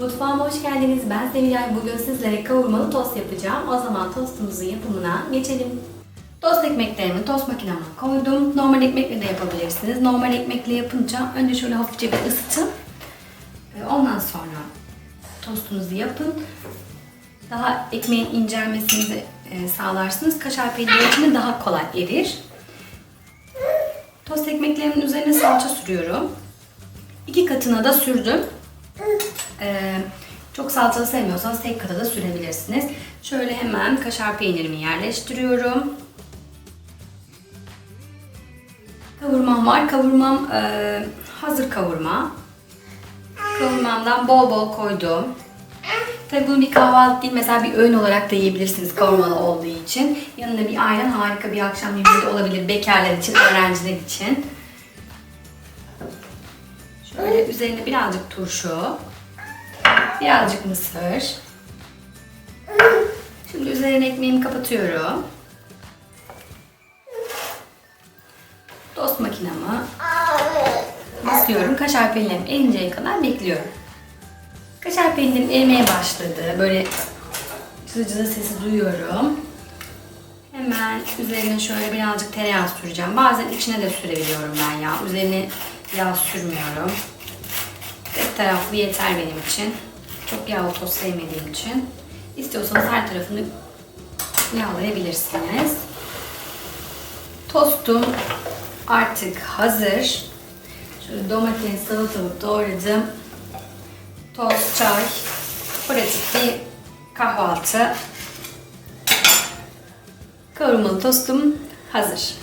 Mutfağıma hoş geldiniz. Ben Sevilay. Bugün sizlere kavurmalı tost yapacağım. O zaman tostumuzun yapımına geçelim. Tost ekmeklerimi tost makineme koydum. Normal ekmekle de yapabilirsiniz. Normal ekmekle yapınca önce şöyle hafifçe bir ısıtın. Ondan sonra tostunuzu yapın. Daha ekmeğin incelmesini e, sağlarsınız. Kaşar peyniri için de daha kolay erir. Tost ekmeklerimin üzerine salça sürüyorum. İki katına da sürdüm. Ee, çok salçalı sevmiyorsanız tek kata da sürebilirsiniz. Şöyle hemen kaşar peynirimi yerleştiriyorum. Kavurmam var. Kavurmam e, hazır kavurma. Kavurmamdan bol bol koydum. Tabii bunu bir kahvaltı değil, mesela bir öğün olarak da yiyebilirsiniz kavurmalı olduğu için. Yanında bir ayran harika bir akşam yemeği de olabilir bekarlar için, öğrenciler için. Şöyle üzerine birazcık turşu, birazcık mısır. Şimdi üzerine ekmeğimi kapatıyorum. Tost makinamı basıyorum. Kaşar peynirim erinceye kadar bekliyorum. Kaşar peynirim erimeye başladı. Böyle cızı cızı sesi duyuyorum. Hemen üzerine şöyle birazcık tereyağı süreceğim. Bazen içine de sürebiliyorum ben ya. Üzerine yağ sürmüyorum. Tek taraflı yeter benim için. Çok yağlı tost sevmediğim için. İstiyorsanız her tarafını yağlayabilirsiniz. Tostum artık hazır. Şöyle domates, salatalık doğradım. Tost, çay, pratik bir kahvaltı. Kavurmalı tostum hazır.